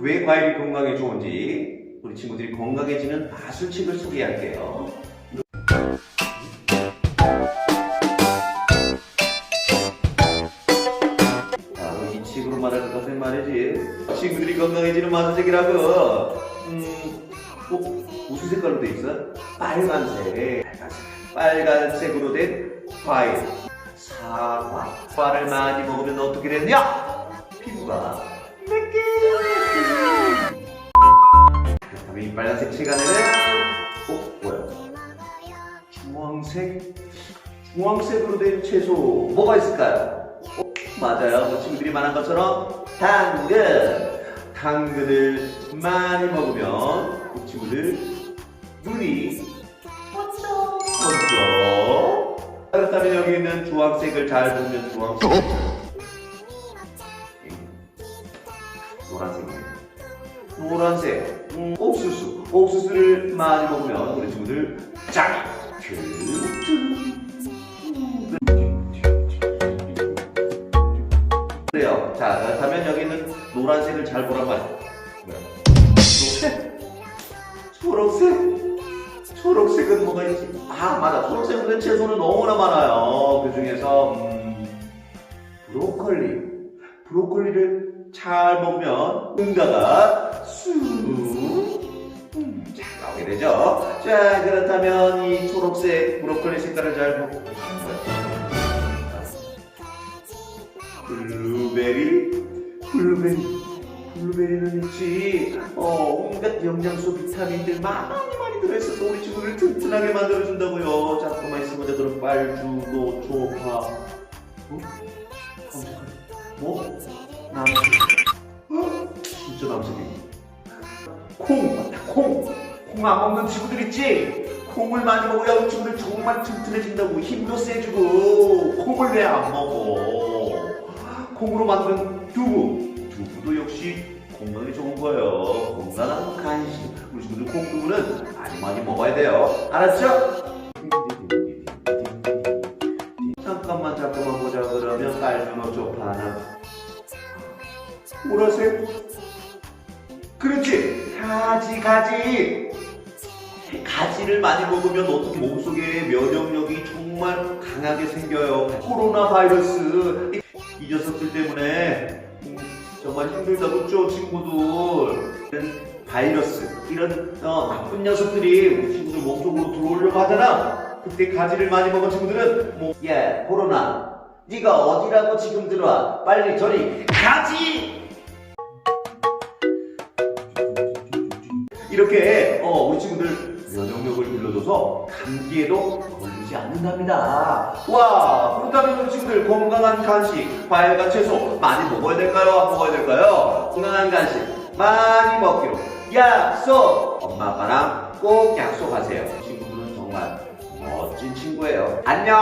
왜 과일이 건강에 좋은지 우리 친구들이 건강해지는 마술책을 소개할게요. 자, 이것 같은 말이지. 친구들이 건강해지는 마술책이라고. 음, 어, 무슨 색깔로 돼 있어? 빨간색. 빨간색. 빨간색으로 된 과일. 사과. 과를 많이 먹으면 어떻게 됐냐? 피부가 이 빨간색 책 안에는 어 뭐야? 주황색? 주황색으로 된 채소. 뭐가 있을까요? 어, 맞아요. 뭐 친구들이 말한 것처럼 당근. 당근을 많이 먹으면 그 친구들 눈이 번쩍 번쩍 그렇다면 여기 있는 주황색을 잘 보면 주황색 노란색 노란색. 음, 옥수수 옥수수를 많이 먹으면 우리 친구들 짱 그래요. 자 그렇다면 여기 있는 노란색을 잘 보란 말이야 초록색? 초록색? 초록색은 뭐가 있지? 아 맞아. 초록색은 된 채소는 너무나 많아요. 그 중에서 음, 브로콜리. 브로콜리를 잘 먹으면 응가가 자 그렇다면 이 초록색 브로콜리 색깔을 잘 보고 블루베리? 블루베리. 블루베리는 있지. 어, 온갖 영양소 비타민들 많이 많이 들어있어서 우리 친구를 튼튼하게 만들어준다고요. 자 가만 있으면 돼 그럼 빨주 노 초파 어? 검색하래 뭐? 남색. 어? 진짜 남색이 콩 맞다 콩! 콩 안 먹는 친구들 있지? 콩을 많이 먹어야 우리 친구들 정말 튼튼해진다고 힘도 세주고 콩을 왜 안 먹어? 콩으로 만든 두부. 두부도 역시 건강에 좋은 거예요. 건강한 간식. 우리 친구들 콩두부는 많이 많이 먹어야 돼요. 알았죠? 잠깐만 잠깐만 보자. 그러면 빨주노 쪽파 하나. 보라색. 그렇지. 가지 가지 가지를 많이 먹으면 어떻게 몸속에 면역력이 정말 강하게 생겨요. 코로나 바이러스. 이, 이 녀석들 때문에 음, 정말 힘들다고 죠 친구들? 바이러스 이런 어, 나쁜 녀석들이 우리 친구들 몸속으로 들어오려고 하잖아. 그때 가지를 많이 먹은 친구들은 뭐, 야 코로나. 네가 어디라고 지금 들어와? 빨리 저리 가지! 이렇게 어, 우리 친구들 면역력을 길러줘서 감기에도 걸리지 않는답니다. 와, 그렇다면 우리 친구들 건강한 간식, 과일과 채소 많이 먹어야 될까요? 안 먹어야 될까요? 건강한 간식 많이 먹기로 약속! 엄마 아빠랑 꼭 약속하세요. 친구들은 정말 멋진 친구예요. 안녕!